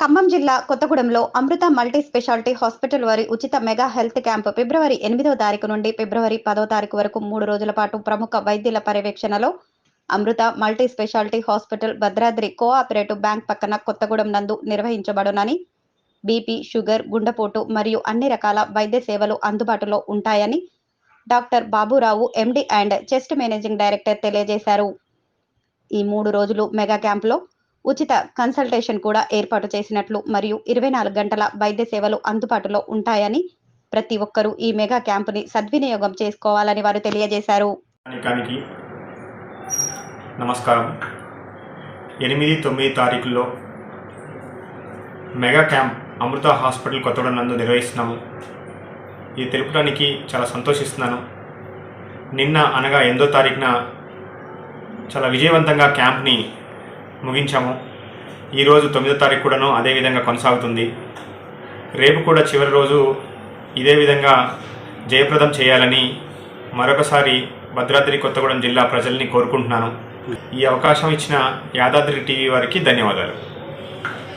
ఖమ్మం జిల్లా కొత్తగూడెంలో అమృత multi speciality hospital వారి ఉచిత మెగా హెల్త్ క్యాంప్ ఫిబ్రవరి ఎనిమిదవ తారీఖు నుండి ఫిబ్రవరి పదవ తారీఖు వరకు మూడు రోజుల పాటు ప్రముఖ వైద్యుల పర్యవేక్షణలో Amrita multi speciality hospital Bhadradri cooperative bank పక్కన కొత్తగూడెం నందు నిర్వహించబడునని బీపీ షుగర్ గుండెపోటు మరియు అన్ని రకాల వైద్య సేవలు అందుబాటులో ఉంటాయని doctor Baburao MD and chest managing director తెలియజేశారు. ఈ మూడు రోజులు మెగా క్యాంపులో ఉచిత కన్సల్టేషన్ కూడా ఏర్పాటు చేసినట్లు మరియు ఇరవై నాలుగు గంటల వైద్య సేవలు అందుబాటులో ఉంటాయని ప్రతి ఒక్కరూ ఈ మెగా క్యాంపుని సద్వినియోగం చేసుకోవాలని వారు తెలియజేశారు. నమస్కారం. ఎనిమిది తొమ్మిది తారీఖుల్లో mega camp Amrita hospital Kothagudem నందు నిర్వహిస్తున్నాము. ఇది తెలుపడానికి చాలా సంతోషిస్తున్నాను. నిన్న అనగా ఎనిమిదో తారీఖున చాలా విజయవంతంగా క్యాంప్ని ముగించాము. ఈరోజు తొమ్మిదో తారీఖు కూడాను అదే విధంగా కొనసాగుతుంది. రేపు కూడా చివరి రోజు ఇదే విధంగా జయప్రదం చేయాలని మరొకసారి భద్రాద్రి కొత్తగూడెం జిల్లా ప్రజల్ని కోరుకుంటున్నాను. ఈ అవకాశం ఇచ్చిన యాదాద్రి టీవీ వారికి ధన్యవాదాలు.